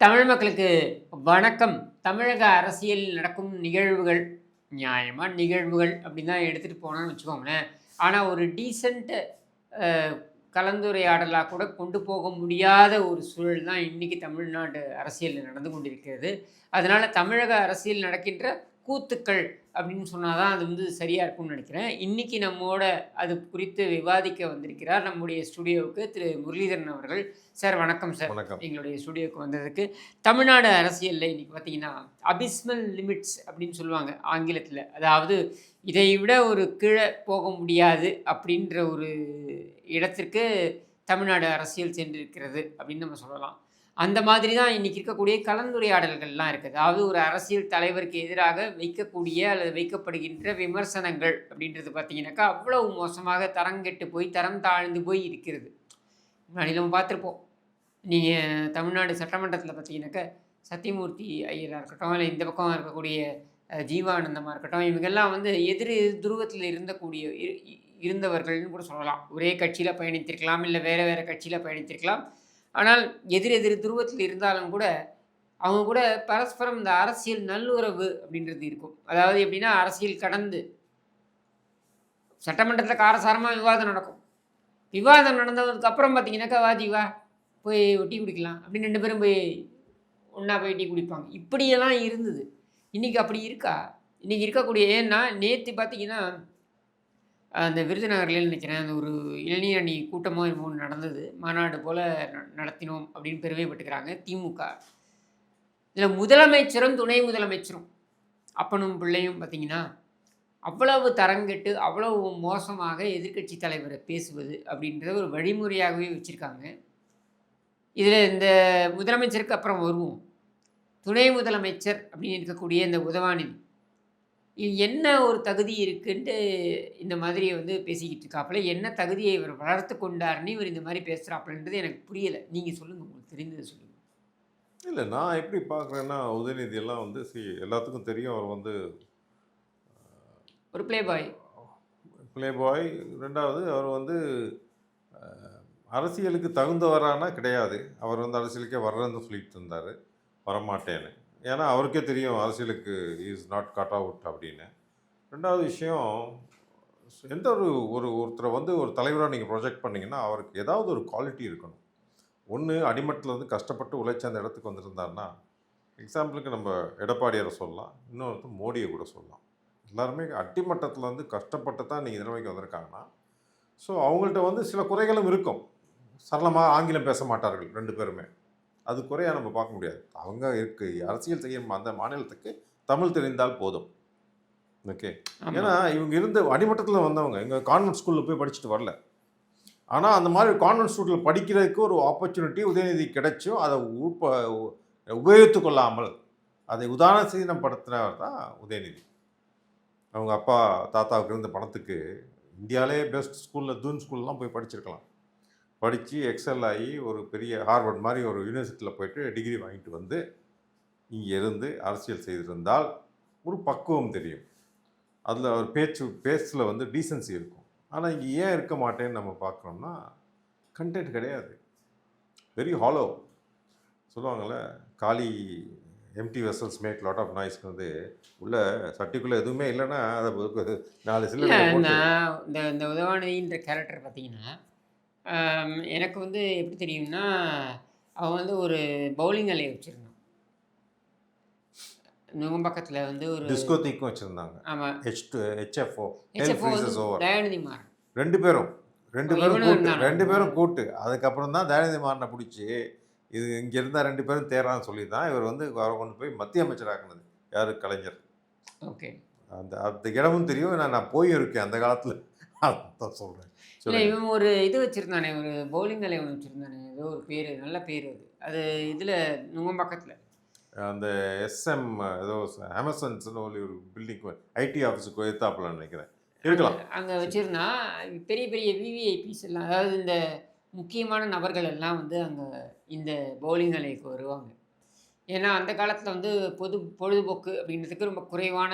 தமிழ் மக்களுக்கு வணக்கம். தமிழக அரசியல் நடக்கும் நிகழ்வுகள் நியாயமாக நிகழ்வுகள் அப்படின்னு தான் எடுத்துகிட்டு போனோம்னு வச்சுக்கோங்களேன். ஆனால் ஒரு டீசெண்ட்டு கலந்துரையாடலாக கூட கொண்டு போக முடியாத ஒரு சூழல் தான் இன்றைக்கி தமிழ்நாடு அரசியலில் நடந்து கொண்டிருக்கிறது. அதனால் தமிழக அரசியல் நடக்கின்ற கூத்துக்கள் அப்படின்னு சொன்னால் தான் அது வந்து சரியாக இருக்கும்னு நினைக்கிறேன். இன்றைக்கி நம்மோட அது குறித்து விவாதிக்க வந்திருக்கிறார் நம்முடைய ஸ்டுடியோவுக்கு திரு முரளிதரன் அவர்கள். சார் வணக்கம் சார். வணக்கம். எங்களுடைய ஸ்டுடியோவுக்கு வந்ததுக்கு. தமிழ்நாடு அரசியலில் இன்றைக்கி பார்த்தீங்கன்னா அபிஸ்மல் லிமிட்ஸ் அப்படின்னு சொல்லுவாங்க ஆங்கிலத்தில். அதாவது இதை விட ஒரு கீழே போக முடியாது அப்படின்ற ஒரு இடத்திற்கு தமிழ்நாடு அரசியல் சென்றிருக்கிறது அப்படின்னு நம்ம சொல்லலாம். அந்த மாதிரி தான் இன்றைக்கி இருக்கக்கூடிய கலந்துரையாடல்கள்லாம் இருக்குது. அதாவது ஒரு அரசியல் தலைவருக்கு எதிராக வைக்கக்கூடிய அல்லது வைக்கப்படுகின்ற விமர்சனங்கள் அப்படின்றது பார்த்தீங்கன்னாக்கா அவ்வளவு மோசமாக தரங்கெட்டு போய் தரம் தாழ்ந்து போய் இருக்கிறது. முன்னாடி பார்த்துருப்போம். நீங்கள் தமிழ்நாடு சட்டமன்றத்தில் பார்த்தீங்கன்னாக்கா சத்தியமூர்த்தி ஐயராக இருக்கட்டும் இல்லை இந்த பக்கம் இருக்கக்கூடிய ஜீவானந்தமாக இருக்கட்டும் இவங்கெல்லாம் வந்து எதிர் துருவத்தில் இருந்தக்கூடிய இரு- இருந்தவர்கள்னு கூட சொல்லலாம். ஒரே கட்சியில் பயணித்திருக்கலாம் இல்லை வேறு வேறு கட்சியில் பயணித்திருக்கலாம். ஆனால் எதிர் எதிர் துருவத்தில் இருந்தாலும் கூட அவங்க கூட பரஸ்பரம் இந்த அரசியல் நல்லுறவு அப்படின்றது இருக்கும். அதாவது எப்படின்னா அரசியல் கடந்து சட்டமன்றத்தில் காரசாரமாக விவாதம் நடக்கும். விவாதம் நடந்ததுக்கு அப்புறம் பார்த்தீங்கன்னாக்கா வாதி வா போய் டீ குடிக்கலாம் அப்படின்னு ரெண்டு பேரும் போய் ஒன்றா போய் டீ குடிப்பாங்க. இப்படியெல்லாம் இருந்தது. இன்றைக்கி அப்படி இருக்கா? இன்றைக்கி இருக்கக்கூடிய ஏன்னா நேற்று பார்த்தீங்கன்னா அந்த விருதுநகர்ல நினைக்கிறேன். அந்த ஒரு இளைஞர் அணி கூட்டமாக என்னமோ நடந்தது. மாநாடு போல் நடத்தினோம் அப்படின்னு பெருமைப்பட்டுக்கிறாங்க திமுக. இதில் முதலமைச்சரும் துணை முதலமைச்சரும் அப்பனும் பிள்ளையும் பார்த்திங்கன்னா அவ்வளவு தரங்கெட்டு அவ்வளவு மோசமாக எதிர்க்கட்சி தலைவரை பேசுவது அப்படின்றத ஒரு வழிமுறையாகவே வச்சுருக்காங்க. இதில் இந்த முதலமைச்சருக்கு அப்புறம் வருவோம். துணை முதலமைச்சர் அப்படின்னு இருக்கக்கூடிய இந்த உதவாநிதி என்ன ஒரு தகுதி இருக்குன்ட்டு இந்த மாதிரி வந்து பேசிக்கிட்டு இருக்காப்புல என்ன தகுதியை இவர் வளர்த்து கொண்டாருன்னு இவர் இந்த மாதிரி பேசுகிறாப்புலன்றது எனக்கு புரியலை. நீங்கள் சொல்லுங்கள் உங்களுக்கு தெரிந்ததை சொல்லுங்கள் இல்லை நான் எப்படி பார்க்குறேன்னா உதயநிதி எல்லாம் வந்து சி எல்லாத்துக்கும் தெரியும். அவர் வந்து ஒரு ப்ளே பாய் ப்ளே பாய் ரெண்டாவது அவர் வந்து அரசியலுக்கு தகுந்தவரானா கிடையாது. அவர் வந்து அரசியலுக்கே வர்றேன்னு சொல்லிட்டு இருந்தார். வரமாட்டேன்னு. ஏன்னா அவருக்கே தெரியும் அரசியலுக்கு இஸ் நாட் கட் அவுட் அப்படின்னு. ரெண்டாவது விஷயம் எந்த ஒரு ஒரு ஒருத்தரை வந்து ஒரு தலைவராக நீங்கள் ப்ரொஜெக்ட் பண்ணீங்கன்னா அவருக்கு ஏதாவது ஒரு குவாலிட்டி இருக்கணும். ஒன்று அடிமட்டத்தில் வந்து கஷ்டப்பட்டு உழைச்ச அந்த இடத்துக்கு வந்திருந்தாருன்னா எக்ஸாம்பிளுக்கு நம்ம எடப்பாடியாரை சொல்லலாம் இன்னொருத்தர் மோடியை கூட சொல்லலாம். எல்லாருமே அடிமட்டத்தில் வந்து கஷ்டப்பட்டு தான் நீங்கள் நிலைமைக்கு வந்திருக்காங்கன்னா ஸோ அவங்கள்ட்ட வந்து சில குறைகளும் இருக்கும். சரளமாக ஆங்கிலம் பேச மாட்டார்கள் ரெண்டு பேருமே. அது குறையாக நம்ம பார்க்க முடியாது. அவங்க இருக்கு அரசியல் செய்யும் அந்த மாநிலத்துக்கு தமிழ் தெரிந்தால் போதும். ஓகே. ஏன்னா இவங்க இருந்த அடிமட்டத்தில் வந்தவங்க. எங்கள் கான்வென்ட் ஸ்கூலில் போய் படிச்சுட்டு வரல. ஆனால் அந்த மாதிரி கான்வென்ட் ஸ்கூலில் படிக்கிறதுக்கு ஒரு ஆப்பர்ச்சுனிட்டி உதயநிதி கிடைச்சும் அதை உட்ப உபயோகித்து கொள்ளாமல் அதை உதாரணசீனப்படுத்தினவர் தான் உதயநிதி. அவங்க அப்பா தாத்தாவுக்கு இருந்த பணத்துக்கு இந்தியாவிலே பெஸ்ட் ஸ்கூலில் தூன் ஸ்கூல்லாம் போய் படிச்சிருக்கலாம். படித்து எக்ஸல் ஆகி ஒரு பெரிய ஹார்வர்ட் மாதிரி ஒரு யூனிவர்சிட்டியில் போயிட்டு டிகிரி வாங்கிட்டு வந்து இங்கே இருந்து அரசியல் செய்திருந்தால் ஒரு பக்குவம் தெரியும். அதில் ஒரு பேச்சு பேச்சில் வந்து டீசன்சி இருக்கும். ஆனால் இங்கே ஏன் இருக்க மாட்டேன்னு நம்ம பார்க்குறோம்னா கண்டென்ட் கிடையாது. வெரி ஹாலோ சொல்லுவாங்கள்ல காலி empty vessels make lot of நாய்ஸ்க்கு வந்து உள்ள சட்டிக்குள்ளே எதுவுமே இல்லைன்னா அதை நாலு நான் இந்த இந்த உதவாநிதின்ற கேரக்டர் பார்த்தீங்கன்னா எனக்கு வந்து எப்படி தெரியும்னா அவன் வந்து ஒரு பவுலிங் அலையை வச்சுருந்தான். நுங்கம்பக்கத்தில் வந்து ஒரு டிஸ்கோ தீக்கும் வச்சுருந்தாங்க. ஆமாம் H to HFO Dayanidhi Maran. ரெண்டு பேரும் ரெண்டு பேரும் கூட்டு? ரெண்டு பேரும் கூட்டு. அதுக்கப்புறம் தான் தயாநிதி மாறனை பிடிச்சி இது இங்கே இருந்தால் ரெண்டு பேரும் தேரான்னு சொல்லி தான் இவர் வந்து அவரை கொண்டு போய் மத்திய அமைச்சராக்குனது. யார்? கலைஞர். ஓகே. அந்த அந்த இடமும் தெரியும். நான் நான் போயிருக்கேன் அந்த காலத்தில். அதான் சொல்கிறேன் இல்லை இவன் ஒரு இது வச்சுருந்தானே ஒரு பவுலிங் அலை ஒன்று வச்சுருந்தானே ஏதோ ஒரு பேர் நல்ல பேர் அது. அது இதில் நுங்கம்பக்கத்தில் அந்த எஸ்எம் ஏதோ அமேசான்ஸ்னு ஒரு ஒரு பில்டிங் ஐடி ஆஃபீஸுக்கு எத்தாப்புல நினைக்கிறேன். இருக்கலாம். அங்கே வச்சுருந்தா பெரிய பெரிய விவிஐபிஸ் எல்லாம் அதாவது இந்த முக்கியமான நபர்கள் எல்லாம் வந்து அங்கே இந்த பவுலிங் அலைக்கு வருவாங்க. ஏன்னா அந்த காலத்தில் வந்து பொது பொழுதுபோக்கு அப்படின்றதுக்கு ரொம்ப குறைவான.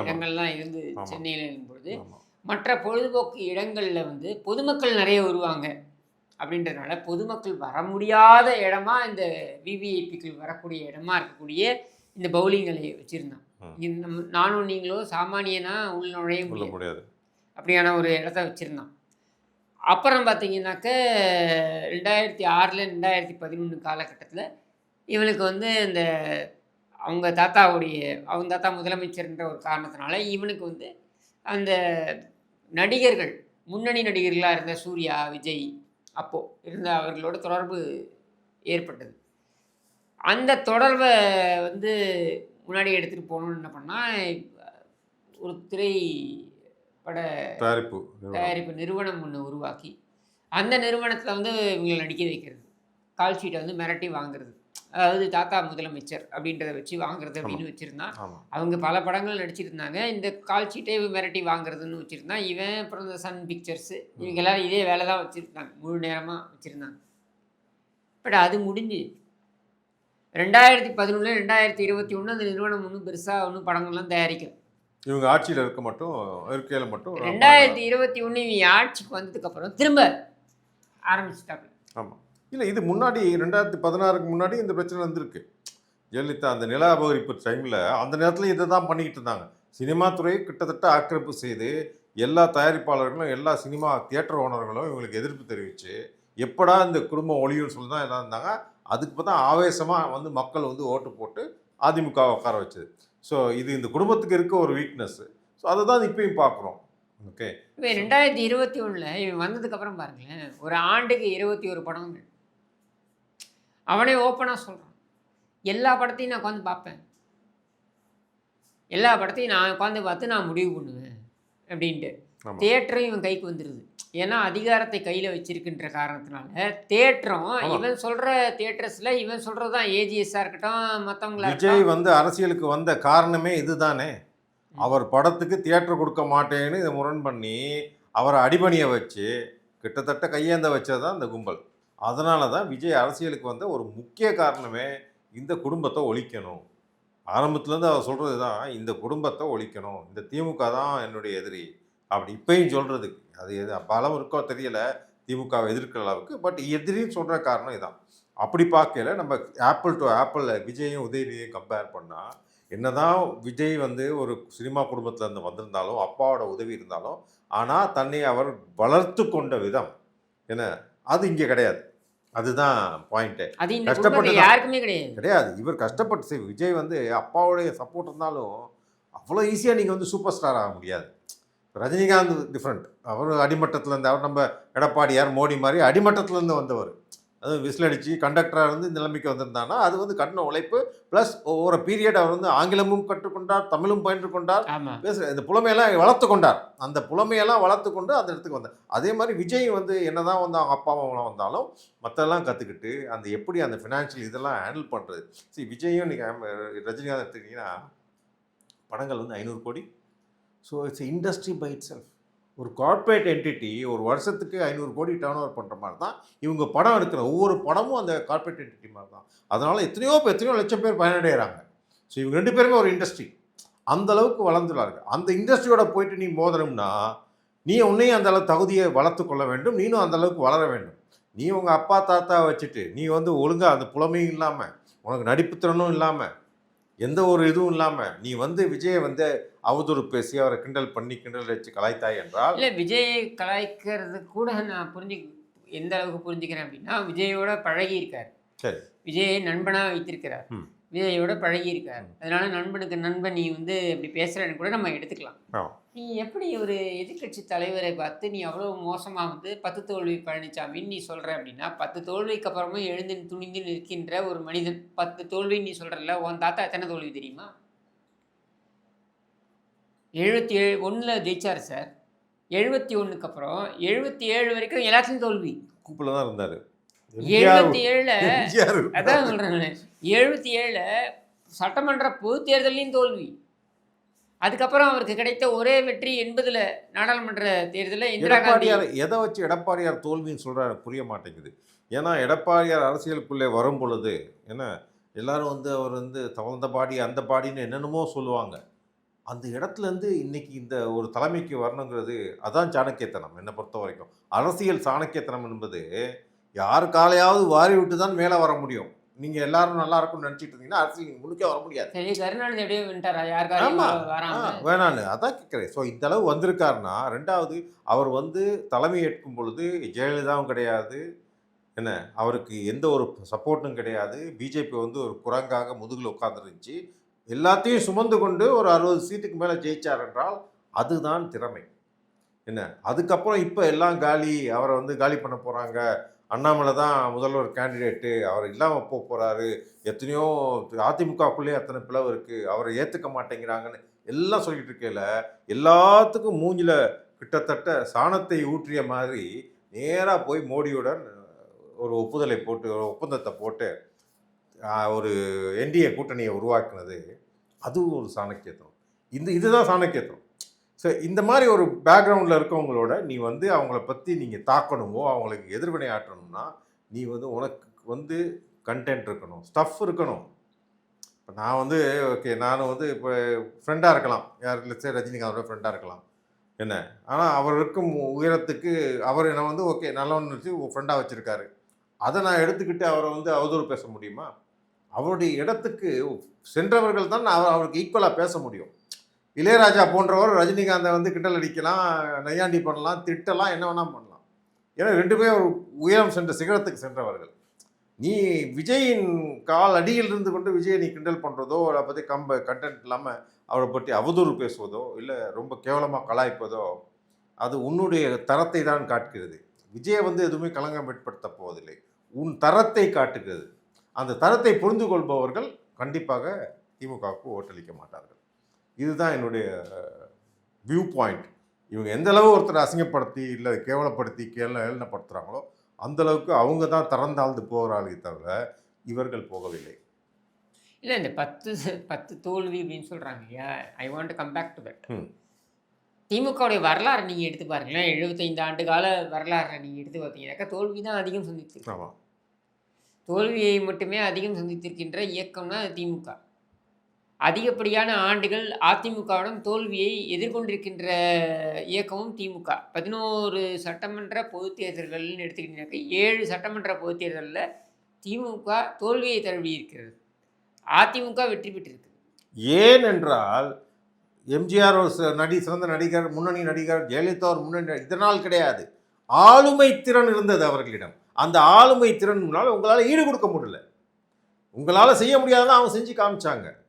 இடங்கள்லாம் இருந்து. சென்னையில் பொழுது ஆமாம் மற்ற பொழுதுபோக்கு இடங்களில் வந்து பொதுமக்கள் நிறைய வருவாங்க. அப்படின்றதுனால பொதுமக்கள் வர முடியாத இடமா இந்த விவிஐபிக்கள் வரக்கூடிய இடமா இருக்கக்கூடிய இந்த பவுலிங் அலையை வச்சுருந்தான் நம்ம நானும் நீங்களோ சாமானியனா உள் நுழைய முடியாது. அப்படியான ஒரு இடத்த வச்சுருந்தான். அப்புறம் பார்த்தீங்கன்னாக்க ரெண்டாயிரத்தி ஆறில் ரெண்டாயிரத்தி பதினொன்று காலகட்டத்தில் இவனுக்கு வந்து இந்த அவங்க தாத்தாவுடைய அவங்க தாத்தா முதலமைச்சர்ன்ற ஒரு காரணத்தினால இவனுக்கு வந்து அந்த நடிகர்கள் முன்னணி நடிகர்களாக இருந்த சூர்யா விஜய் அப்போது இருந்த அவர்களோட தொடர்பு ஏற்பட்டது. அந்த தொடர்பை வந்து முன்னாடி எடுத்துகிட்டு போகணுன்னு என்ன பண்ணால் ஒரு திரை பட தயாரிப்பு. தயாரிப்பு நிறுவனம் ஒன்று உருவாக்கி அந்த நிறுவனத்தில் வந்து இவங்களை நடிக்க வைக்கிறது. கால் ஷீட்டை வந்து மிரட்டி வாங்குறது. அதாவது தாத்தா முதலமைச்சர் அப்படின்றத வச்சு வாங்குறது அப்படின்னு வச்சுருந்தான் அவங்க பல படங்கள் நடிச்சிருந்தாங்க. இந்த கால் ஷீட்டை மிரட்டி வாங்குறதுன்னு வச்சுருந்தான் இவன் அப்புறம் இந்த சன் பிக்சர்ஸு இவங்க எல்லாரும் இதே வேலை தான் வச்சுருந்தாங்க. முழு நேரமாக வச்சுருந்தாங்க. பட் அது முடிஞ்சு. ரெண்டாயிரத்தி பதினொன்று ரெண்டாயிரத்தி இருபத்தி ஒன்று அந்த நிறுவனம் ஒன்றும் பெருசாக ஒன்றும் படங்கள்லாம் தயாரிக்கல. இவங்க ஆட்சியில் இருக்க மட்டும் இருக்கையில் மட்டும் ரெண்டாயிரத்தி இருபத்தி ஒன்று இவங்க ஆட்சிக்கு வந்ததுக்கப்புறம் திரும்ப ஆரம்பிச்சிட்டாங்க. ஆமாம் இல்லை இது முன்னாடி ரெண்டாயிரத்தி பதினாறுக்கு முன்னாடி இந்த பிரச்சனை வந்திருக்கு. ஜெயலலிதா அந்த நில அபகரிப்பு டைமில் அந்த நேரத்தில் இதை தான் பண்ணிக்கிட்டு இருந்தாங்க. சினிமா துறையை கிட்டத்தட்ட ஆக்கிரமிப்பு செய்து எல்லா தயாரிப்பாளர்களும் எல்லா சினிமா தியேட்டர் ஓனர்களும் இவங்களுக்கு எதிர்ப்பு தெரிவித்து எப்படா இந்த குடும்பம் ஒளியும்னு சொல்லி தான் எல்லாம் இருந்தாங்க. அதுக்கு பார்த்தா ஆவேசமாக வந்து மக்கள் வந்து ஓட்டு போட்டு அதிமுக உட்கார வச்சது. ஸோ இது இந்த குடும்பத்துக்கு இருக்க ஒரு வீக்னஸ் ஸோ அதை தான் இப்பயும் பார்க்குறோம். ஓகே இப்போ ரெண்டாயிரத்தி இருபத்தி ஒன்றில் இவன் வந்ததுக்கப்புறம் பாருங்களேன் ஒரு ஆண்டுக்கு இருபத்தி ஒரு படம் அவனே ஓப்பனாக சொல்கிறான் எல்லா படத்தையும் நான் உட்காந்து பார்ப்பேன். எல்லா படத்தையும் நான் உட்காந்து பார்த்து நான் முடிவு பண்ணுவேன் அப்படின்ட்டு. தேட்டரும் இவன் கைக்கு வந்துடுது ஏன்னா அதிகாரத்தை கையில் வச்சிருக்குன்ற காரணத்தினால தேட்டரும். இவன் சொல்கிற தேட்டர்ஸில் இவன் சொல்கிறது தான் ஏஜிஎஸ்ஸாக இருக்கட்டும் மற்றவங்களா விஜய் வந்து அரசியலுக்கு வந்த காரணமே இதுதானே. அவர் படத்துக்கு தியேட்டர் கொடுக்க மாட்டேன்னு இதை முரண் பண்ணி அவரை அடிபணிய வச்சு கிட்டத்தட்ட கையேந்த வச்சது தான் இந்த கும்பல். அதனால தான் விஜய் அரசியலுக்கு வந்த ஒரு முக்கிய காரணமே இந்த குடும்பத்தை ஒழிக்கணும். ஆரம்பத்துலேருந்து அவர் சொல்கிறது தான் இந்த குடும்பத்தை ஒழிக்கணும். இந்த திமுக தான் என்னுடைய எதிரி அப்படி இப்பயும் சொல்கிறதுக்கு அது எது பலம் இருக்கோ தெரியல திமுகவை எதிர்க்கிற அளவுக்கு பட் எதிரின்னு சொல்கிற காரணம் இதான். அப்படி பார்க்கல நம்ம ஆப்பிள் டு ஆப்பிளில் விஜயும் உதயநிதியும் கம்பேர் பண்ணால் என்னதான் விஜய் வந்து ஒரு சினிமா குடும்பத்துல இருந்து வந்திருந்தாலும் அப்பாவோட உதவி இருந்தாலும் ஆனால் தன்னை அவர் வளர்த்து கொண்ட விதம். என்ன? அது இங்கே கிடையாது. அதுதான் பாயிண்ட்டு கஷ்டப்பட்டு. யாருக்குமே கிடையாது. கிடையாது. இவர் கஷ்டப்பட்டு சரி விஜய் வந்து அப்பாவுடைய சப்போர்ட் இருந்தாலும் அவ்வளோ ஈஸியாக நீங்கள் வந்து சூப்பர் ஸ்டார் ஆக முடியாது. ரஜினிகாந்த் டிஃப்ரெண்ட் அவர் அடிமட்டத்துலேருந்து அவர் நம்ம எடப்பாடியார் மோடி மாதிரி அடிமட்டத்துலேருந்து வந்தவர். அதுவும் விசில் அடித்து கண்டக்டராக இருந்து இந்த நிலைமைக்கு வந்திருந்தாங்கன்னா அது வந்து கடின உழைப்பு. ப்ளஸ் ஒவ்வொரு பீரியட் அவர் வந்து ஆங்கிலமும் கற்றுக்கொண்டார் தமிழும் பயின்று கொண்டார். பேசுகிற இந்த புலமையெல்லாம் வளர்த்து கொண்டார். அந்த புலமையெல்லாம் வளர்த்து கொண்டு அந்த இடத்துக்கு வந்தார். அதே மாதிரி விஜய் வந்து என்னதான் வந்து அவங்க அப்பா அம்மாவெல்லாம் வந்தாலும் மற்றெல்லாம் கற்றுக்கிட்டு அந்த எப்படி அந்த ஃபினான்ஷியல் இதெல்லாம் ஹேண்டில் பண்ணுறது சரி விஜயும் நீங்கள் ரஜினிகாந்த் எடுத்துக்கிட்டிங்கன்னா படங்கள் வந்து ஐநூறு கோடி. So it's industry by itself ஒரு கார்ப்பரேட் என்டிட்டி ஒரு வருஷத்துக்கு ஐநூறு கோடி டேர்ன் ஓவர் பண்ணுற மாதிரி தான் இவங்க படம் எடுக்கிற ஒவ்வொரு படமும் அந்த கார்ப்பரேட் என்டிட்டி மாதிரி தான் அதனால் எத்தனையோ எத்தனையோ லட்சம் பேர் பயனடைகிறாங்க. ஸோ இவங்க ரெண்டு பேருமே ஒரு இண்டஸ்ட்ரி அந்த அளவுக்கு வளர்ந்துள்ளாரு அந்த இண்டஸ்ட்ரியோட போயிட்டு நீ மோதணும்னா நீ உன்னையும் அந்த அளவு தகுதியை வளர்த்து கொள்ள வேண்டும். நீனும் அந்த அளவுக்கு வளர வேண்டும். நீ உங்கள் அப்பா தாத்தா வச்சுட்டு நீ வந்து ஒழுங்காக அந்த புலமையும் இல்லாமல் உனக்கு நடிப்பு திறனும் இல்லாமல் எந்த ஒரு இதுவும் இல்லாமல் நீ வந்து விஜயை வந்து அவதூறு பேசி அவரை கிண்டல் பண்ணி கிண்டல் வச்சு கலாய்த்தாய் என்றால் இல்லை விஜயை கலாய்க்கிறது கூட நான் புரிஞ்சு எந்த அளவுக்கு புரிஞ்சுக்கிறேன் அப்படின்னா விஜயோட பழகி இருக்கார் சரி. விஜயை நண்பனாக வைத்திருக்கிறார். விஜயோட பழகி இருக்கார் அதனால நண்பனுக்கு நண்பன் நீ வந்து இப்படி பேசுறேன்னு கூட நம்ம எடுத்துக்கலாம். நீ எப்படி ஒரு எதிர்க்கட்சி தலைவரை பார்த்து நீ அவ்வளோ மோசமாக வந்து பத்து தோல்வி பழனிசாமின்னு நீ சொல்கிற அப்படின்னா பத்து தோல்விக்கு அப்புறமும் எழுந்து துணிந்து நிற்கின்ற ஒரு மனிதன் பத்து தோல்வி நீ சொல்கிறல்ல உன் தாத்தா எத்தனை தோல்வி தெரியுமா? எழுபத்தி ஏழு ஒன்றில் ஜெயிச்சார் சார். எழுபத்தி ஒன்றுக்கு அப்புறம் எழுபத்தி ஏழு வரைக்கும் எல்லாத்துலையும் தோல்வி. கூப்பில் தான் இருந்தார். எழுபத்தி ஏழில் அதான் சொல்கிறேன் எழுபத்தி ஏழில் சட்டமன்ற பொது தேர்தலையும் தோல்வி. அதுக்கப்புறம் அவருக்கு கிடைத்த ஒரே வெற்றி எண்பதுல நாடாளுமன்ற தேர்தலில் இந்திரா காந்தி. எடப்பாடியார் எதை வச்சு எடப்பாடியார் தோல்வின்னு சொல்கிறாரு புரிய மாட்டேங்குது. ஏன்னா எடப்பாடியார் அரசியலுக்குள்ளே வரும் பொழுது என்ன எல்லாரும் வந்து அவர் வந்து தகுந்த பாடி அந்த பாடின்னு என்னென்னமோ சொல்லுவாங்க. அந்த இடத்துலேருந்து இன்னைக்கு இந்த ஒரு தலைமைக்கு வரணுங்கிறது அதான் சாணக்கியத்தனம் என்னை பொறுத்த வரைக்கும். அரசியல் சாணக்கியத்தனம் என்பது யார் காலையாவது வாரி விட்டு தான் மேலே வர முடியும். நீங்கள் எல்லாரும் நல்லா இருக்கும்னு நினச்சிட்டு இருந்தீங்கன்னா அரசியல் நீங்க முழுக்க வர முடியாது. சரி கருணாநிதி ஆமா. வராம ஆ, வேணான்னு. அதான் கேட்குறேன் ஸோ இந்த அளவு வந்திருக்காருன்னா ரெண்டாவது அவர் வந்து தலைமை ஏற்கும் பொழுது ஜெயலலிதாவும் கிடையாது. என்ன? அவருக்கு எந்த ஒரு சப்போர்ட்டும் கிடையாது. பிஜேபி வந்து ஒரு குரங்காக முதுகில் உட்காந்துருந்துச்சு எல்லாத்தையும் சுமந்து கொண்டு ஒரு அறுபது சீட்டுக்கு மேலே ஜெயிச்சார் என்றால் அதுதான் திறமை. என்ன? அதுக்கப்புறம் இப்போ எல்லாம் காலி அவரை வந்து காலி பண்ண போகிறாங்க அண்ணாமலை தான் முதல்வர் கேண்டிடேட்டு அவர் இல்லாமல் போக போகிறாரு எத்தனையோ அதிமுகக்குள்ளேயே அத்தனை பிளவு இருக்குது அவரை ஏற்றுக்க மாட்டேங்கிறாங்கன்னு எல்லாம் சொல்லிட்டு இருக்கையில் எல்லாத்துக்கும் மூஞ்சில கிட்டத்தட்ட சாணத்தை ஊற்றிய மாதிரி நேராக போய் மோடியுடன் ஒரு ஒப்புதலை போட்டு ஒரு ஒப்பந்தத்தை போட்டு ஒரு என்டிஏ கூட்டணியை உருவாக்குனது. அதுவும் ஒரு சாணக்கியத்துவம் இந்த இதுதான் சாணக்கியத்துவம் ஸோ இந்த மாதிரி ஒரு பேக்ரவுண்டில் இருக்கவங்களோட நீ வந்து அவங்கள பற்றி நீங்கள் தாக்கணுமோ அவங்களுக்கு எதிர்வினை ஆற்றணும்னா நீ வந்து உனக்கு வந்து கண்டென்ட் இருக்கணும் ஸ்டஃப் இருக்கணும். இப்போ நான் வந்து ஓகே நான் வந்து இப்போ ஃப்ரெண்டாக இருக்கலாம். யார் லட்சம் ரஜினிகாந்தோட ஃப்ரெண்டாக இருக்கலாம். என்ன? ஆனால் அவர் இருக்கும் உயரத்துக்கு அவர் என்னை வந்து ஓகே நல்லவன்னு வச்சு ஃப்ரெண்டாக வச்சுருக்காரு. அதை நான் எடுத்துக்கிட்டு அவரை வந்து அவதூறு பேச முடியுமா? அவருடைய இடத்துக்கு சென்றவர்கள் தான் அவர் அவருக்கு ஈக்குவலாக பேச முடியும். இளையராஜா போன்றவர் ரஜினிகாந்தை வந்து கிண்டல் அடிக்கலாம் நையாண்டி பண்ணலாம் திட்டலாம் என்ன வேணால் பண்ணலாம். ஏன்னா ரெண்டுமே ஒரு உயரம் சென்ற சிகரத்துக்கு சென்றவர்கள். நீ விஜயின் கால் அடியில் இருந்து கொண்டு விஜயை நீ கிண்டல் பண்ணுறதோ அவரை பற்றி கம்ப கண்டென்ட் இல்லாமல் அவரை பற்றி அவதூறு பேசுவதோ இல்லை ரொம்ப கேவலமாக கலாய்ப்பதோ அது உன்னுடைய தரத்தை தான் காட்டுகிறது. விஜயை வந்து எதுவுமே களங்கம் ஏற்படுத்த போவதில்லை. உன் தரத்தை காட்டுகிறது. அந்த தரத்தை புரிந்து கொள்பவர்கள் கண்டிப்பாக திமுகவுக்கு ஓட்டளிக்க மாட்டார்கள். இதுதான் என்னுடைய வியூ பாயிண்ட் இவங்க எந்த அளவு ஒருத்தரை அசிங்கப்படுத்தி இல்லை கேவலப்படுத்தி கேள்வி ஏளனப்படுத்துகிறாங்களோ அந்த அளவுக்கு அவங்க தான் திறந்தாழ்ந்து போகிறார்களே தவிர இவர்கள் போகவில்லை. இல்லை இந்த பத்து பத்து தோல்வி அப்படின்னு சொல்கிறாங்க இல்லையா? I want come back to that. திமுகவுடைய வரலாறு நீங்கள் எடுத்து பாருங்களேன். எழுபத்தைந்து ஆண்டு கால வரலாறை நீங்கள் எடுத்து பார்த்தீங்கன்னாக்கா தோல்வி தான் அதிகம் ஆமாம் தோல்வியை மட்டுமே அதிகம் சந்தித்திருக்கின்ற இயக்கம்னா திமுக. அதிகப்படியான ஆண்டுகள் அதிமுகவுடன் தோல்வியை எதிர்கொண்டிருக்கின்ற இயக்கமும் திமுக. பதினோரு சட்டமன்ற பொதுத் தேர்தல்கள்னு ஏழு சட்டமன்ற பொதுத் தேர்தலில் திமுக தோல்வியை தழுவியிருக்கிறது. அதிமுக வெற்றி பெற்றிருக்கு. ஏன் என்றால் எம்ஜிஆர் ஒரு நடி சிறந்த நடிகர் முன்னணி நடிகர் ஜெயலலிதா ஒரு முன்னணி இதனால் கிடையாது. ஆளுமை திறன் இருந்தது அவர்களிடம். அந்த ஆளுமை திறன் உங்களால் ஈடு கொடுக்க முடியல. உங்களால் செய்ய முடியாதான் அவங்க செஞ்சு காமிச்சாங்க.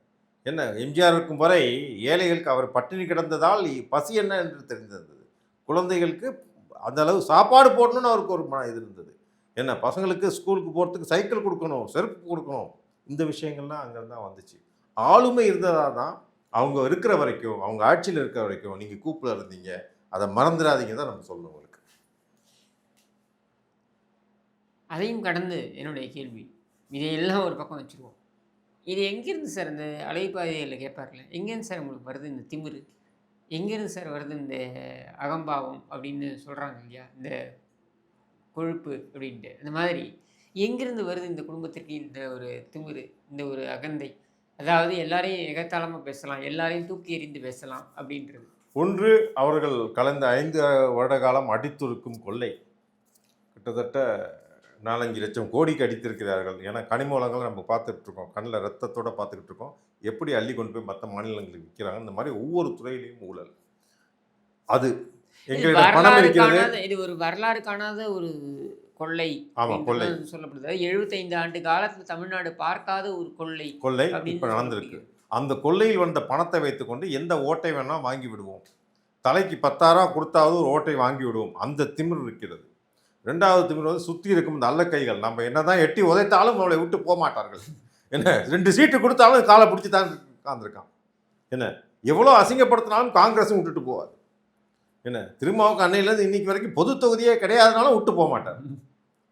என்ன எம்ஜிஆர் இருக்கும் வரை ஏழைகளுக்கு அவர் பட்டினி கிடந்ததால் பசி என்ன என்று தெரிந்திருந்தது குழந்தைகளுக்கு அந்த அளவு சாப்பாடு போடணும்னு அவருக்கு ஒரு மன இது இருந்தது. என்ன பசங்களுக்கு ஸ்கூலுக்கு போகிறதுக்கு சைக்கிள் கொடுக்கணும் செருப்பு கொடுக்கணும் இந்த விஷயங்கள்லாம் அங்கே தான் வந்துச்சு. ஆளுமை இருந்ததாக தான் அவங்க இருக்கிற வரைக்கும் அவங்க ஆட்சியில் இருக்கிற வரைக்கும் நீங்கள் கூப்பில் இருந்தீங்க. அதை மறந்துடாதீங்க தான் நம்ம சொல்லணும் உங்களுக்கு. அதையும் கடந்து என்னுடைய கேள்வி இதையெல்லாம் ஒரு பக்கம் வச்சுருவோம். இது எங்கேருந்து சார் இந்த அலைப்பாதையில் கேட்பார்ல? எங்கேருந்து சார் உங்களுக்கு வருது இந்த திமிரு? எங்கேருந்து சார் வருது இந்த அகம்பாவம் அப்படின்னு சொல்கிறாங்க இல்லையா? இந்த கொழுப்பு அப்படின்ட்டு. இந்த மாதிரி எங்கேருந்து வருது இந்த குடும்பத்திற்கு இந்த ஒரு திமிரு இந்த ஒரு அகந்தை? அதாவது எல்லாரையும் எகத்தாளமாக பேசலாம் எல்லாரையும் தூக்கி எறிந்து பேசலாம் அப்படின்றது. ஒன்று அவர்கள் கலந்த ஐந்து வருட காலம் அடித்துருக்கும் கொள்ளை. கிட்டத்தட்ட நாலஞ்சு லட்சம் கோடிக்கு அடித்திருக்கிறார்கள் ஏன்னா கனிம வளங்களை நம்ம பார்த்துட்டு இருக்கோம் கண்ணில் ரத்தத்தோட பார்த்துக்கிட்டு இருக்கோம் எப்படி அள்ளி கொண்டு போய் மற்ற மாநிலங்களுக்கு விற்கிறாங்க? இந்த மாதிரி ஒவ்வொரு துறையிலையும் ஊழல். அது எங்களிடம் பணம் இருக்கிறது. இது ஒரு வரலாறு காணாத ஒரு கொள்ளை ஆமா, அப்படின்றது கொள்ளை. சொல்லப்படுது. எழுபத்தைந்து ஆண்டு காலத்தில் தமிழ்நாடு பார்க்காத ஒரு கொள்ளை கொள்ளை இப்போ நடந்திருக்கு. அந்த கொள்ளையில் வந்த பணத்தை வைத்துக்கொண்டு எந்த ஓட்டை வேணால் வாங்கி விடுவோம். தலைக்கு பத்தாயிரம் கொடுத்தாவது ஒரு ஓட்டை வாங்கி விடுவோம். அந்த திமிர் இருக்கிறது. ரெண்டாவது திமிர் வந்து சுற்றி இருக்கும் இந்த அல்ல கைகள் நம்ம என்னதான் எட்டி உதைத்தாலும் நம்மளை விட்டு போக மாட்டார்கள். என்ன? ரெண்டு சீட்டு கொடுத்தாலும் காலை பிடிச்சி தான் உட்காந்துருக்கான் என்ன? எவ்வளோ அசிங்கப்படுத்தினாலும் காங்கிரஸும் விட்டுட்டு போவாது. என்ன? திருமாவுக்கு அன்னையிலேருந்து இன்னைக்கு வரைக்கும் பொது தொகுதியே கிடையாதுனாலும் விட்டு போக மாட்டார்.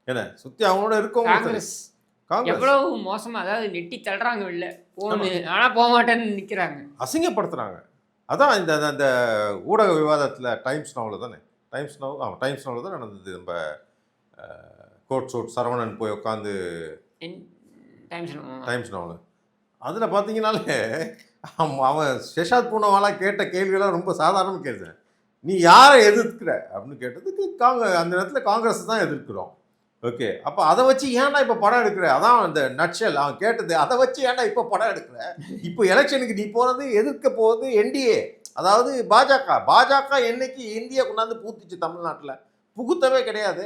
என்ன? சுற்றி அவங்களோட சரி. காங்கிரஸ். எவ்வளவு மோசமா அதாவது நெட்டி தள்ளுறாங்க வெளில. போன்னு ஆனா போக மாட்டேன்னு நிக்கிறாங்க. அசிங்கப்படுத்துகிறாங்க அதான் இந்த அந்த ஊடக விவாதத்தில் டைம்ஸ் நோவில் தானே? டைம்ஸ் நோ ஆமாம் டைம்ஸ் நோவில் தான் நடந்தது நம்ம கோட் சூட் சரவணன் போய் உட்காந்து டைம்ஸ் டைம்ஸ் நோவில். அதில் பார்த்தீங்கனாலே அவன் அவன் ஷெஷாத் பூனவாலா கேட்ட கேள்வியெல்லாம் ரொம்ப சாதாரண கேள்வி நீ யாரை எதிர்க்கிற? அப்படின்னு கேட்டதுக்கு காங்க அந்த நேரத்தில் காங்கிரஸ் தான் எதிர்க்கிறோம். ஓகே அப்போ அதை வச்சு ஏன்டா இப்போ படம் எடுக்கிற? அதான் அந்த நட்சல் அவன் கேட்டது அதை வச்சு ஏன்டா இப்போ படம் எடுக்கிற? இப்போ எலெக்ஷனுக்கு நீ போகிறது எதிர்க்க போகிறது என்டிஏ அதாவது பாஜக பாஜக என்னைக்கு இந்தியா கொண்டாந்து பூத்துச்சு தமிழ்நாட்டில்? புகுத்தவே கிடையாது.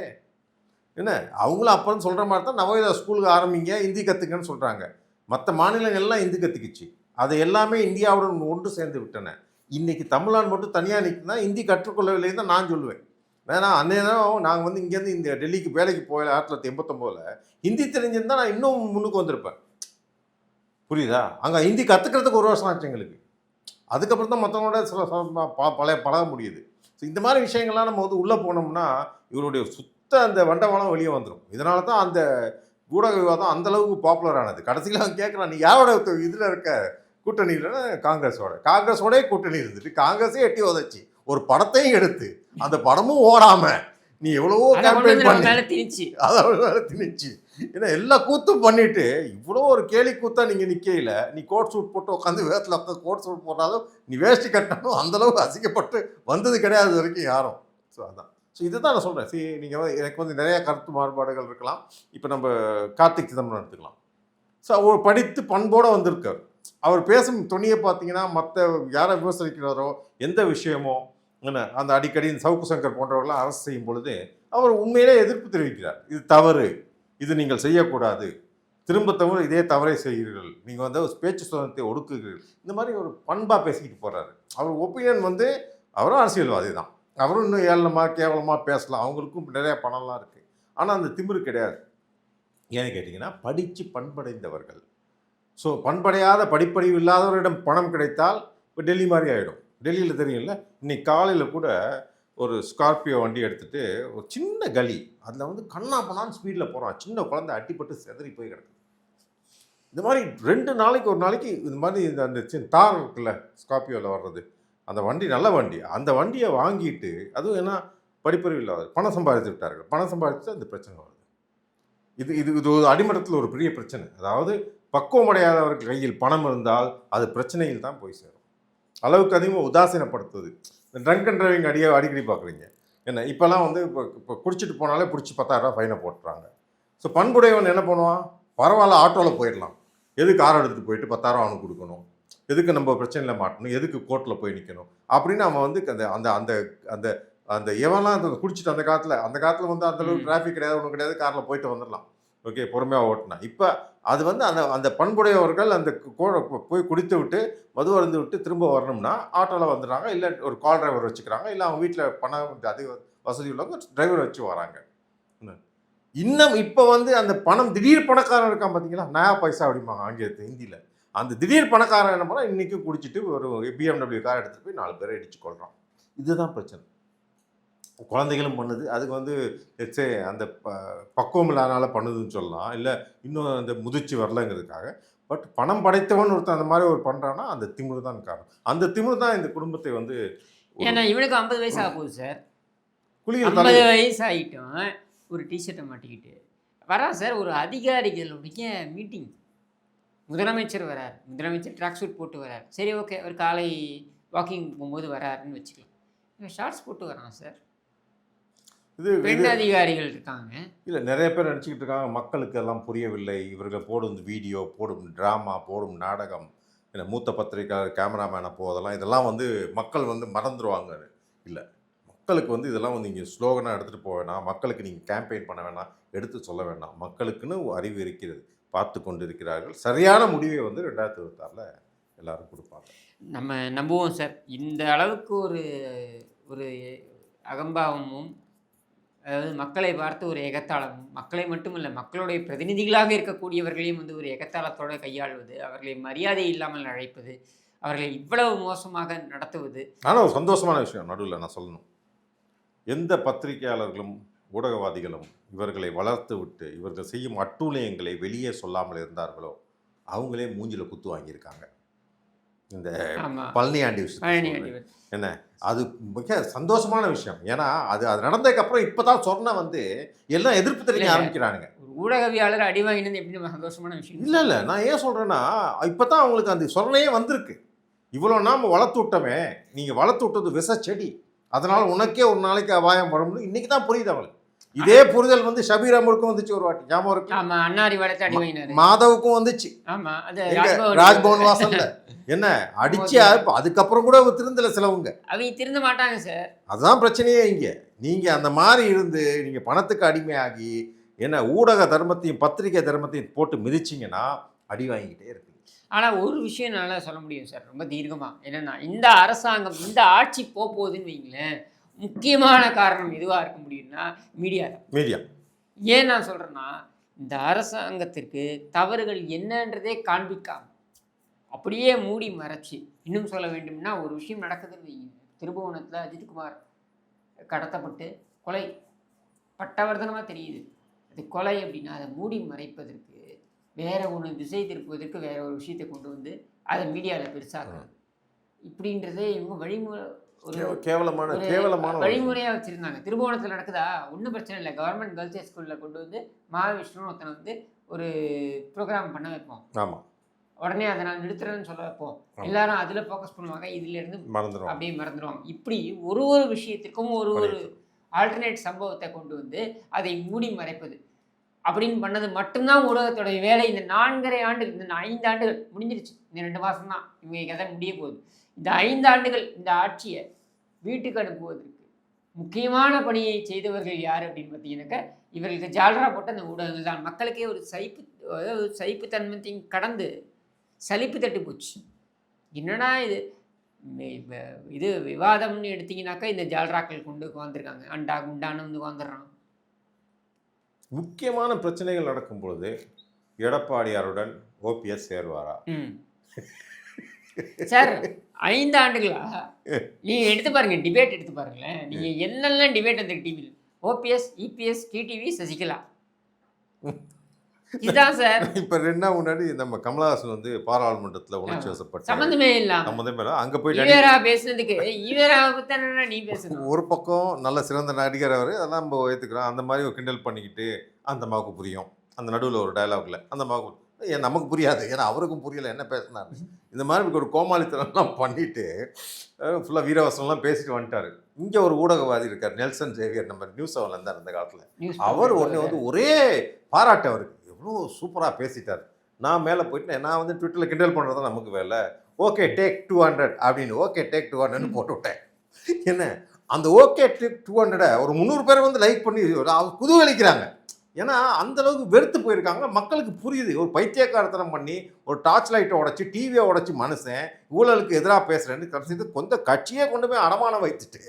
என்ன? அவங்களும் அப்புறம் சொல்கிற மாதிரி தான் நவோதயா ஸ்கூலுக்கு ஆரம்பிங்க இந்தி கற்றுக்கன்னு சொல்கிறாங்க மற்ற மாநிலங்கள்லாம் ஹிந்தி கற்றுக்குச்சு அது எல்லாமே இந்தியாவுடன் ஒன்று சேர்ந்து விட்டன. இன்றைக்கி தமிழ்நாடு மட்டும் தனியாக நிற்கினா ஹிந்தி கற்றுக்கொள்ளவில்லை தான் நான் சொல்லுவேன். ஏன்னா நேரம் நாங்கள் வந்து இங்கேருந்து இந்த டெல்லிக்கு வேலைக்கு போய் ஆயிரத்தி தொள்ளாயிரத்தி எண்பத்தொம்போதில் ஹிந்தி தெரிஞ்சிருந்தா நான் இன்னும் முன்னுக்கு வந்திருப்பேன். புரியுதா? அங்கே ஹிந்தி கற்றுக்கிறதுக்கு ஒரு வருஷம் ஆச்சு எங்களுக்கு. அதுக்கப்புறம் தான் மற்றவங்களோட பழைய பழக முடியுது. ஸோ இந்த மாதிரி விஷயங்கள்லாம் நம்ம வந்து உள்ளே போனோம்னா இவருடைய சுத்த அந்த வண்டவாளம் வெளியே வந்துடும் இதனால தான் அந்த ஊடக விவாதம் அந்த அளவுக்கு பாப்புலர் ஆனது. கடைசியில் அவன் கேட்குறான் நீ யாரோட இதில் இருக்க? கூட்டணியில் காங்கிரஸோட. காங்கிரஸோடய கூட்டணி இருந்துட்டு காங்கிரஸே எட்டி உதச்சி ஒரு படத்தையும் எடுத்து அந்த படமும் ஓடாம நீ எவ்வளவோ கேம்பெயின் பண்ணி அதாவது திணிச்சு. ஏன்னா எல்லா கூத்தும் பண்ணிட்டு இவ்வளோ ஒரு கேலி கூத்தா நீங்கள் நிற்கையில் நீ கோட் சூட் போட்டு உட்காந்து வேத்துல உட்காந்து கோட் சூட் போட்டாலும் நீ வேஷ்டி கட்டணும் அந்தளவுக்கு அசிக்கப்பட்டு வந்தது கிடையாது வரைக்கும் யாரும். ஸோ அதான். ஸோ இதுதான் நான் சொல்கிறேன் சரி நீங்கள் வந்து எனக்கு வந்து நிறையா கருத்து மாறுபாடுகள் இருக்கலாம். இப்போ நம்ம கார்த்திக் சிதம்பரம் எடுத்துக்கலாம். ஸோ அவர் படித்து பண்போடு வந்திருக்கார். அவர் பேசும் துணியை பார்த்தீங்கன்னா மற்ற யாரை விமர்சனிக்கிறாரோ எந்த விஷயமோ என்ன அந்த அடிக்கடி இந்த சவுக்கு சங்கர் போன்றவர்களாம் அரசு செய்யும் பொழுது அவர் உண்மையிலே எதிர்ப்பு தெரிவிக்கிறார். இது தவறு. இது நீங்கள் செய்யக்கூடாது. திரும்ப தவிர இதே தவறை செய்கிறீர்கள். நீங்கள் வந்து ஒரு பேச்சு சுதந்திரத்தை ஒடுக்குகிறீர்கள். இந்த மாதிரி ஒரு பண்பாக பேசிக்கிட்டு போகிறாரு அவர் ஒப்பீனியன் வந்து அவரும் அரசியல்வாதி தான். அவரும் இன்னும் ஏளனமாக கேவலமாக பேசலாம். அவங்களுக்கும் நிறையா பணம்லாம் இருக்குது ஆனால் அந்த திமிரு கிடையாது. ஏன்னு கேட்டிங்கன்னா படித்து பண்படைந்தவர்கள். ஸோ பண்படையாத படிப்பறிவு இல்லாதவரிடம் பணம் கிடைத்தால் இப்போ டெல்லி மாதிரி ஆகிடும் டெல்லியில் தெரியும்ல இன்னைக்கு காலையில் கூட ஒரு ஸ்கார்பியோ வண்டி எடுத்துட்டு ஒரு சின்ன கலி. அதில் வந்து கண்ணா பண்ணான்னு ஸ்பீடில் போகிறான் சின்ன குழந்தை அட்டிப்பட்டு செதறி போய் கிடக்கு. இந்த மாதிரி ரெண்டு நாளைக்கு ஒரு நாளைக்கு இந்த மாதிரி இந்த அந்த சின்ன தார் இருக்குல்ல ஸ்கார்பியோவில் வர்றது. அந்த வண்டி நல்ல வண்டி. அந்த வண்டியை வாங்கிட்டு அதுவும் ஏன்னா படிப்பறிவு இல்லாத பணம் சம்பாதித்து விட்டார்கள். பணம் சம்பாதிச்சு அந்த பிரச்சனை வருது. இது இது இது ஒரு அடிமட்டத்தில் ஒரு பெரிய பிரச்சனை. அதாவது பக்குவமடையாதவர்கள் கையில் பணம் இருந்தால் அது பிரச்சனையில் தான் போய் சேரும். அளவுக்கு அதிகமாக உதாசீனப்படுத்துது. இந்த ட்ரங்க் அண்ட் டிரைவிங் அடிய அடிக்கடி பார்க்குறீங்க. என்ன இப்போல்லாம் வந்து இப்போ இப்போ குடிச்சிட்டு போனாலே பிடிச்சி பத்தாயிரரூவா ஃபைனை போட்டுறாங்க. ஸோ பண்புடையவன் என்ன பண்ணுவான்? பரவாயில்ல ஆட்டோவில் போயிடலாம். எதுக்கு கார் எடுத்துகிட்டு போயிட்டு பத்தாயிரம் அவனுக்கு கொடுக்கணும்? எதுக்கு நம்ம பிரச்சனையில் மாட்டணும்? எதுக்கு கோர்ட்டில் போய் நிற்கணும் அப்படின்னு அவன் வந்து அந்த அந்த அந்த அந்த அந்த எவன்லாம் அந்த குடிச்சிட்டு அந்த காலத்தில் அந்த காலத்தில் வந்து அந்த அளவுக்கு ம். டிராஃபிக் கிடையாது ஒன்றும் கிடையாது காரில் போயிட்டு வந்துடலாம். ஓகே பொறுமையாக ஓட்டினா. இப்போ அது வந்து அந்த அந்த பண்புடையவர்கள் அந்த போய் குடித்து விட்டு மது அருந்து விட்டு திரும்ப வரணும்னா ஆட்டோவில் வந்துடுறாங்க இல்லை ஒரு கால் டிரைவர் வச்சுக்கிறாங்க இல்லை அவங்க வீட்டில் பணம் அதிக வசதி உள்ளவங்க டிரைவர் வச்சு வராங்க. இன்னும் இப்போ வந்து அந்த பணம் திடீர் பணக்காரன் இருக்கான் பார்த்தீங்களா நயா பைசா அப்படிம்பாங்க ஆங்கிலத்து ஹிந்தியில் அந்த திடீர் பணக்காரன் என்ன பண்ணால் இன்றைக்கும் குடிச்சிட்டு ஒரு பிஎம்டபிள்யூ கார் எடுத்துகிட்டு போய் நாலு பேரை இடிச்சு கொள்கிறான் இதுதான் பிரச்சனை. குழந்தைகளும் பண்ணுது. அதுக்கு வந்து லெட்ஸே அந்த ப பக்குவம் இல்லாதனால பண்ணுதுன்னு சொல்லலாம். இல்லை இன்னும் அந்த முதிர்ச்சி வரலங்கிறதுக்காக. பட் பணம் படைத்தவன் ஒருத்தன் அந்த மாதிரி ஒரு பண்ணுறான்னா அந்த திமிரு தான் காரணம். அந்த திமிரு தான் இந்த குடும்பத்தை வந்து ஏன்னா இவனுக்கு ஐம்பது வயசு ஆக போகுது சார். ஐம்பது வயசு ஆகிட்டோம் ஒரு டிஷர்ட்டை மாட்டிக்கிட்டு. வரா சார் ஒரு அதிகாரிகளுடைய மீட்டிங் முதலமைச்சர் வரார். முதலமைச்சர் ட்ராக் சூட் போட்டு வரார். சரி ஓகே ஒரு காலை வாக்கிங் போகும்போது வராருன்னு வச்சுக்கலாம் ஷார்ட்ஸ் போட்டு வரான் சார். இது பெண் அதிகாரிகள் இருக்காங்க. இல்லை நிறைய பேர் நினச்சிக்கிட்டு இருக்காங்க. மக்களுக்கு எல்லாம் புரியவில்லை. இவர்கள் போடும் வீடியோ போடும் ட்ராமா போடும் நாடகம் என்ன மூத்த பத்திரிக்கையாளர் கேமராமேனை போதெல்லாம் இதெல்லாம் வந்து மக்கள் வந்து மறந்துடுவாங்க இல்லை மக்களுக்கு வந்து இதெல்லாம் வந்து இங்கே ஸ்லோகனாக எடுத்துகிட்டு போக வேணாம். மக்களுக்கு நீங்கள் கேம்பெயின் பண்ண வேணாம். எடுத்து சொல்ல வேண்டாம் மக்களுக்குன்னு அறிவு இருக்கிறது. பார்த்து கொண்டு இருக்கிறார்கள் சரியான முடிவை வந்து ரெண்டாயிரத்தி இருபத்தாறில் எல்லாரும் கொடுப்பாங்க. நம்ம நம்புவோம் சார். இந்த அளவுக்கு ஒரு ஒரு அகம்பாவமும் அதாவது மக்களை பார்த்து ஒரு எகத்தாளமும் மக்களை மட்டுமல்ல மக்களுடைய பிரதிநிதிகளாக இருக்கக்கூடியவர்களையும் வந்து ஒரு எகத்தாளத்தோட கையாள்வது அவர்களை மரியாதை இல்லாமல் அழைப்பது அவர்களை இவ்வளவு மோசமாக நடத்துவது. ஆனால் ஒரு சந்தோஷமான விஷயம் நடுவில் நான் சொல்லணும். எந்த பத்திரிகையாளர்களும் ஊடகவாதிகளும் இவர்களை வளர்த்து விட்டு இவர்கள் செய்யும் அட்டூழியங்களை வெளியே சொல்லாமல் இருந்தார்களோ அவங்களே மூஞ்சில குத்து வாங்கியிருக்காங்க. இந்த பழனியாண்டி பழனி விஷயம். என்ன? அது மிக சந்தோஷமான விஷயம். ஏன்னா அது அது நடந்ததுக்கு அப்புறம் இப்பதான் சொன்ன வந்து எல்லாம் எதிர்ப்பு தெரிவிக்க இல்ல. ஆரம்பிக்கிறானுங்க. ஊடகவியாளர் அடி வாங்கினது எப்படி சந்தோஷமான விஷயம். இல்ல இல்ல. நான் ஏன் சொல்றேன்னா இப்பதான் அவங்களுக்கு அந்த சொரணையே வந்திருக்கு. இவ்வளோ நாம வளர்த்து விட்டமே. நீங்கள் வளர்த்து விட்டது விஷ செடி அதனால உனக்கே ஒரு நாளைக்கு அபாயம் வரும்னு இன்னைக்கு தான் புரியுது அவளுக்கு இதே புரிதல் வந்து ஷபீர் அமருக்கும் வந்துச்சு ஒரு வாட்டி. ஞாபகம் இருக்கு? ஆமா அன்னாரி வளர்த்து அடி வாங்கினாரு. மாதவுக்கும் வந்துச்சு. ஆமா அது ராஜ்பவன் வாசல்ல. என்ன? அடிச்சு அதுக்கப்புறம் கூட திருந்தல சிலவங்க. அவங்க திருந்த மாட்டாங்க சார் அதுதான் பிரச்சனையே இங்க. நீங்க அந்த மாதிரி இருந்து நீங்க பணத்துக்கு அடிமையாகி என்ன ஊடக தர்மத்தையும் பத்திரிகை தர்மத்தையும் போட்டு மிதிச்சிங்கன்னா அடி வாங்கிக்கிட்டே இருக்கு ஆனா ஒரு விஷயம் நல்லா சொல்ல முடியும் சார் ரொம்ப தீர்க்கமா. என்னன்னா இந்த அரசாங்கம் இந்த ஆட்சி போக போகுதுன்னு வைங்களேன். முக்கியமான காரணம் எதுவா இருக்க முடியும்னா மீடியா தான். மீடியா ஏன் நான் சொல்றேன்னா இந்த அரசாங்கத்திற்கு தவறுகள் என்னன்றதே காண்பிக்காம அப்படியே மூடி மறைச்சி இன்னும் சொல்ல வேண்டும்னா ஒரு விஷயம் நடக்குதுன்னு வைங்க திருபுவனத்தில் அஜித்குமார் கடத்தப்பட்டு கொலை பட்டவர்தனமாக தெரியுது. அது கொலை அப்படின்னா அதை மூடி மறைப்பதற்கு வேற ஒன்று திசை திருப்புவதற்கு வேற ஒரு விஷயத்தை கொண்டு வந்து அதை மீடியாவில் பெருசாக்குறது இப்படின்றதே இவங்க வழிமுறை ஒரு கேவலமான கேவலமான வழிமுறையாக வச்சுருந்தாங்க. திருபுவனத்தில் நடக்குதா? ஒன்றும் பிரச்சனை இல்லை. கவர்மெண்ட் கேர்ள்ஸ் ஹை ஸ்கூலில் கொண்டு வந்து மகாவிஷ்ணுன்னு ஒருத்தனை வந்து ஒரு ப்ரோக்ராம் பண்ண வைப்போம். ஆமா. உடனே அதை நான் நிறுத்துறேன்னு சொல்ல வைப்போம். எல்லாரும் அதில் ஃபோக்கஸ் பண்ணுவாங்க. இதுல இருந்து மறந்துடும் அப்படியே மறந்துடுவாங்க இப்படி ஒரு ஒரு விஷயத்திற்கும் ஒரு ஒரு ஆல்டர்னேட் சம்பவத்தை கொண்டு வந்து அதை மூடி மறைப்பது. அப்படின்னு பண்ணது மட்டும்தான் ஊடகத்தோட வேலை. இந்த நான்கரை ஆண்டுகள் இந்த ஐந்து ஆண்டுகள் முடிஞ்சிருச்சு. இந்த ரெண்டு மாதம் தான் இவங்க கதை முடிய போகுது. இந்த ஐந்து ஆண்டுகள் இந்த ஆட்சியை வீட்டுக்கு அனுப்புவதற்கு. முக்கியமான பணியை செய்தவர்கள் யார் அப்படின்னு பார்த்தீங்கன்னாக்கா இவர்களுக்கு ஜால்ரா போட்ட அந்த ஊடகங்கள் தான். மக்களுக்கே ஒரு சைப்பு அதாவது ஒரு சைப்புத்தன்மத்தையும் கடந்து சலிப்பு தட்டு போச்சு. என்னடா இது? இது விவாதம்னு எடுத்தீங்கன்னாக்கா இந்த ஜால்ராக்கள் கொண்டு உட்காந்துருக்காங்க அண்டா குண்டான்னு வந்து உட்காந்துடுறான் முக்கியமான பிரச்சனைகள் நடக்கும் பொழுது எடப்பாடியாருடன் ஓபிஎஸ் சேருவாரா? ம். சார் ஐந்து ஆண்டுகளா நீங்க எடுத்து பாருங்க டிபேட் எடுத்து பாருங்களேன். நீங்க என்னெல்லாம் டிபேட் அந்த டிவியில் ஓபிஎஸ் இபிஎஸ் டிடிவி சசிகலா. இதுதான் சார். இப்ப ரெண்டு நாள் முன்னாடி நம்ம கமலஹாசன் வந்து பாராளுமன்றத்துல உணர்ச்சி வசப்பட்டு சம்மந்தமே இல்லாம. சம்மந்தமே இல்லை அங்க போய் ஈவேரா பேசுனதுக்கு பத்தி என்னன்னா நீ பேசணும். ஒரு பக்கம் நல்ல சிறந்த நடிகர் அவர் அதெல்லாம் நம்ம ஏற்றுக்கிறோம் அந்த மாதிரி ஒரு கிண்டல் பண்ணிக்கிட்டு அந்த அம்மாவுக்கு புரியும். அந்த நடுவில் ஒரு டயலாக்ல அந்த அம்மாவுக்கு நமக்கு புரியாது. ஏன்னா அவருக்கும் புரியல என்ன பேசினார் இந்த மாதிரி ஒரு கோமாளித்தனம்லாம் பண்ணிட்டு ஃபுல்லாக வீரவசனம்லாம் பேசிட்டு வந்துட்டாரு. இங்கே ஒரு ஊடகவாதி இருக்கார் நெல்சன் ஜேவியர். நம்ம நியூஸ் செவனில் இருந்தார் அந்த காலத்தில். அவர் உடனே வந்து ஒரே பாராட்டு அவருக்கு. எவ்வளோ சூப்பராக பேசிட்டார். நான் மேலே போயிட்டு நான் வந்து ட்விட்டரில் கிண்டல் பண்ணுறது தான் நமக்கு வேலை. ஓகே டேக் டூ ஹண்ட்ரட் அப்படின்னு ஓகே டேக் டூ ஹண்ட்ரட்னு போட்டு விட்டேன் என்ன? அந்த ஓகே டேக் டூ ஹண்ட்ரடை ஒரு முந்நூறு பேர் வந்து லைக் பண்ணி ஒரு குதூகலிக்கிறாங்க ஏன்னா அந்தளவுக்கு வெறுத்து போயிருக்காங்க. மக்களுக்கு புரியுது. ஒரு பைத்தியக்காரத்தனம் பண்ணி ஒரு டார்ச் லைட்டை உடைச்சி டிவியை உடைச்சி மனுஷன் ஊழலுக்கு எதிராக பேசுகிறேன்னு கடைசிது கொஞ்சம் கட்சியே கொண்டு போய் அடமானம் வைத்துட்டு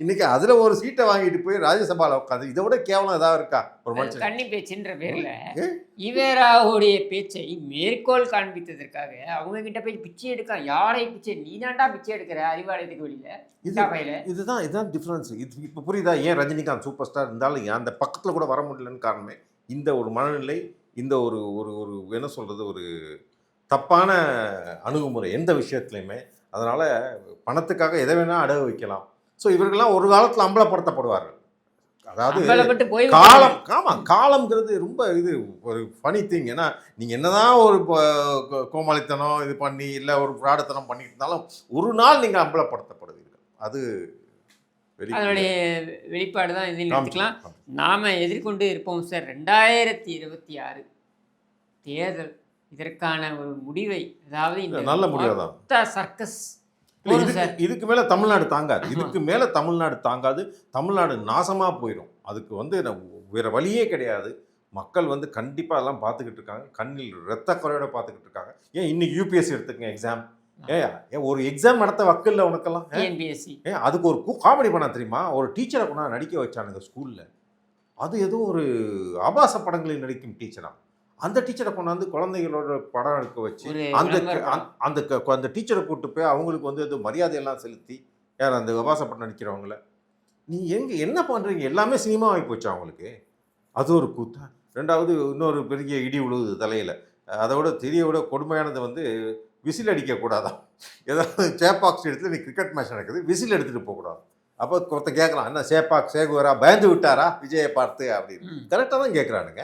இன்னைக்கு அதில் ஒரு சீட்டை வாங்கிட்டு போய் ராஜ்யசபாவில் உட்காந்து இதை விட கேவலம் ஏதாவது இருக்கா ஒரு மனுஷன்? கன்னி பேச்சுன்ற பேர்ல ஏ? ஈவேராவுடைய பேச்சை மேற்கோள் காண்பித்ததற்காக அவங்க கிட்ட போய் பிச்சை எடுக்க யாரை பிச்சை நீ தான்டா பிச்சை எடுக்கிற அறிவாலயத்துக்கு வெளியில? இதுதான் இதுதான் டிஃப்ரென்ஸ் இது இப்போ புரியுதா? ஏன் ரஜினிகாந்த் சூப்பர் ஸ்டார் இருந்தாலும் அந்த பக்கத்தில் கூட வர முடியலன்னு காரணமே இந்த ஒரு மனநிலை இந்த ஒரு ஒரு ஒரு என்ன சொல்கிறது ஒரு தப்பான அணுகுமுறை எந்த விஷயத்துலையுமே. அதனால் பணத்துக்காக எதை வேணால் அடகு வைக்கலாம். ஸோ இவர்கள்லாம் ஒரு காலத்தில் அம்பலப்படுத்தப்படுவார்கள். அதாவது காலம் ஆமாம் காலம்ங்கிறது ரொம்ப இது ஒரு ஃபனி திங் ஏன்னா நீங்கள் என்னதான் ஒரு ப- கோ- கோமாளித்தனம் இது பண்ணி இல்லை ஒரு பிராடத்தனம் பண்ணிட்டு இருந்தாலும் ஒரு நாள் நீங்கள் அம்பலப்படுத்தப்படுவீர்கள். அது அதனுடைய வெளிப்பாடு தான் இதில் எடுத்துக்கலாம். நாம எதிர்கொண்டு இருப்போம் சார் ரெண்டாயிரத்தி இருபத்தி ஆறு. தேர்தல். இதற்கான ஒரு முடிவை அதாவது இந்த நல்ல முடிவு தான் மொத்த சர்க்கஸ் இதுக்கு மேல தமிழ்நாடு தாங்காது. இதுக்கு மேல தமிழ்நாடு தாங்காது. தமிழ்நாடு நாசமா போயிடும் அதுக்கு வந்து வேற வழியே கிடையாது. மக்கள் வந்து கண்டிப்பா எல்லாம் பார்த்துக்கிட்டு இருக்காங்க. கண்ணில் ரத்த குறையோட பார்த்துக்கிட்டு இருக்காங்க. ஏன் இன்னைக்கு யூபிஎஸ்சி எடுத்துக்கங்க எக்ஸாம் ஏன் ஏன் ஒரு எக்ஸாம் நடத்த வக்கில்ல உனக்கெல்லாம் ஏன்? டிஎன்பிஎஸ்சி ஏன் அதுக்கு ஒரு காமெடி பண்ண தெரியுமா? ஒரு டீச்சரை கொண்டா நடிக்க வச்சானுங்க ஸ்கூல்ல அது ஏதோ ஒரு ஆபாச படங்களில் நடிக்கும் டீச்சரா அந்த டீச்சரை கொண்டாந்து குழந்தைகளோட படம் எடுக்க வச்சு அந்த. அந்த- அந்த டீச்சரை கூப்பிட்டு போய் அவங்களுக்கு வந்து இது மரியாதையெல்லாம் செலுத்தி யார் அந்த விவாசப்பட்டு நடிக்கிறவங்கள. நீ எங்க என்ன பண்றீங்க? எல்லாமே சினிமா ஆகி போச்சு அவங்களுக்கு? அது ஒரு கூத்தா? ரெண்டாவது இன்னொரு பெரிய இடி விழுவுது தலையில. அதை விட தெரிய விட கொடுமையானது வந்து விசில் அடிக்க கூடாதான் ஏதாவது சேப்பாக்ஸ் எடுத்து நீ கிரிக்கெட் மேட்ச் நடக்குது விசில் எடுத்துட்டு போகக்கூடாது அப்போ ஒருத்தன் கேட்கலாம் என்ன சேப்பாக் சேகுவரா பயந்து விட்டாரா? விஜயை பார்த்து? அப்படின்னு. கரெக்டாக தான் கேட்குறானுங்க.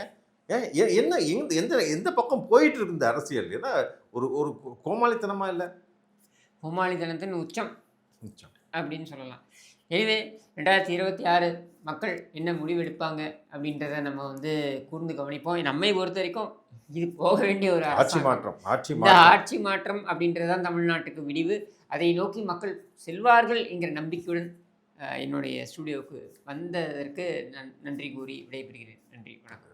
என்ன எந்த எந்த எந்த பக்கம் போயிட்டு இருக்கு இந்த அரசியல்? ஏன்னா ஒரு ஒரு கோமாளித்தனமா இல்லை? கோமாளித்தனத்தின் உச்சம் நிச்சயம் அப்படின்னு சொல்லலாம். எனவே ரெண்டாயிரத்தி இருபத்தி ஆறு மக்கள் என்ன முடிவெடுப்பாங்க அப்படின்றத நம்ம வந்து கூர்ந்து கவனிப்போம். நம்மை பொறுத்த வரைக்கும் இது போக வேண்டிய ஒரு ஆட்சி. மாற்றம் ஆட்சி ஆட்சி மாற்றம் அப்படின்றது தான் தமிழ்நாட்டுக்கு விடிவு. அதை நோக்கி மக்கள் செல்வார்கள் என்கிற நம்பிக்கையுடன் என்னுடைய ஸ்டுடியோவுக்கு வந்ததற்கு நன் நன்றி கூறி விடைபெறுகிறேன். நன்றி வணக்கம்.